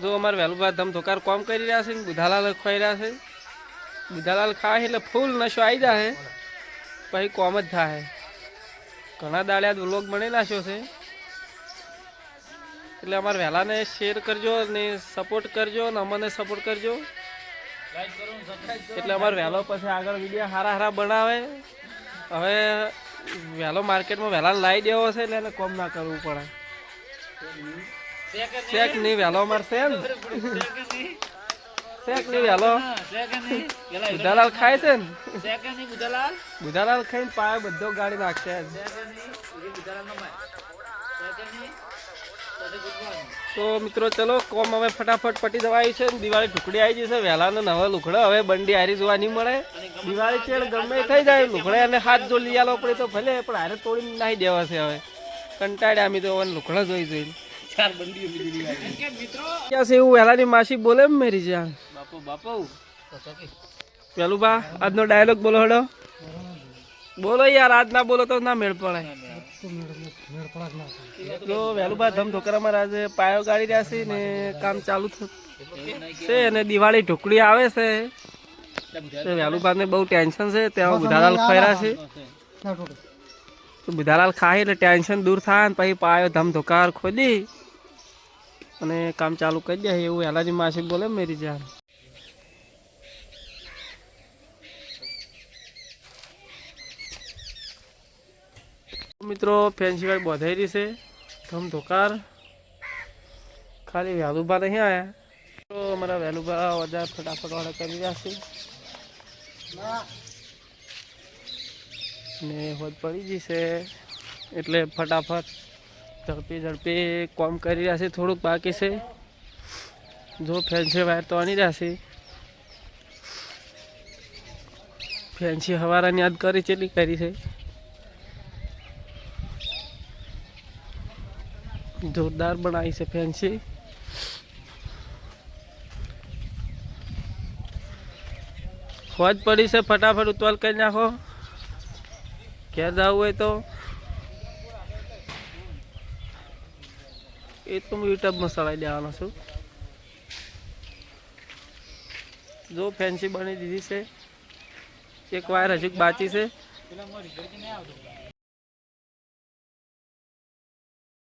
જો અમારે વહેલું ધમ ધોકાર કોમ કરી રહ્યા છે ને, બુધાલાલ ખોઈ રહ્યા છે. બુધાલાલ ખાય એટલે ફૂલ નશો આવી જાય પછી કોમ જ થાય ઘણા દાળિયા વ્લોગ બની નાખ્યો છે. એટલે અમારે વહેલાને શેર કરજો ને સપોર્ટ કરજો ને અમને સપોર્ટ કરજો. એટલે અમારે વહેલો પછી આગળ વીડિયો હારા હારા બનાવે. હવે વહેલો માર્કેટમાં વહેલા લાવી દેવો છે એટલે એને કોમ ના કરવું પડે. શેક નહીં. વહેલો અમારે છે ને શેક નહીં. વહેલો બુધાલાલ ખાય છે ને? બુધાલાલ ખાઈને પાય બધો ગાડી નાખશે. તો મિત્રો ચલો કોમ હવે ફટાફટ પટી જવાય છે ને. દિવાળી ઢુકડી આવી જશે. વહેલાનો નવા લુખડો હવે બંડી હારી જોવા નહીં મળે. દિવાળી ચેડ ગમે થઈ જાય. લુકડા અને હાથ જો લઈ આલો પડે તો ભલે પણ હારે તોડીને નાહી દેવા છે હવે. કંટાળ્યા અમે તો હવે લુકડા જોઈ જોઈને. ક્યાં છે. એવું વહેલાની માસી બોલે મેરી જાન બાપો બાપો. પેલું બા આજનો ડાયલોગ બોલો હડો. બોલો યાર આજ ના બોલો તો ના મેળ પડે. તો વેલુભા ધમ ઢોકરામાં આજે પાયો ગાડી રહ્યા છે ને કામ ચાલુ થયું. છે અને દિવાળી ઢોકળી આવે છે. વેલુભાને બહુ ટેન્શન છે. ત્યાં ખોયરા છે. તો બુધાલાલ ખાય એટલે ટેન્શન દૂર થાય ને પછી પાયો ધમ ધોકાર ખોદી અને કામ ચાલુ કરી દે એવું વહેલાની માસી બોલે મેરી જાન. મિત્રો ફેન્સી વાળી બોધાઈ રહી છે. ધમ ધોકાર ખાલી વહેલુભા નહીં આવ્યા તો અમારા વહેલુભા બધા ફટાફટ વાળા કરી રહ્યા છે. ને હોદ પડી જશે એટલે ફટાફટ ઝડપી ઝડપી કોમ કરી રહ્યા છે, થોડુંક બાકી છે. જો ફેન્સી વાયર તો આની રહ્યા છે ફેન્સી હવારાની યાદ કરી ચેટલી કરી છે? જોરદાર બનાવી છે ફેન્સી. હોજ પડી છે, ફટાફટ ઉતવાલ કરી નાખો. ઘેર જવું હોય તો? એ તો હું યુટ્યુબમાં ચડાવી દેવાનો છું. જો ફેન્સી બની દીધી છે. એક વાયર હજુ બાકી છે.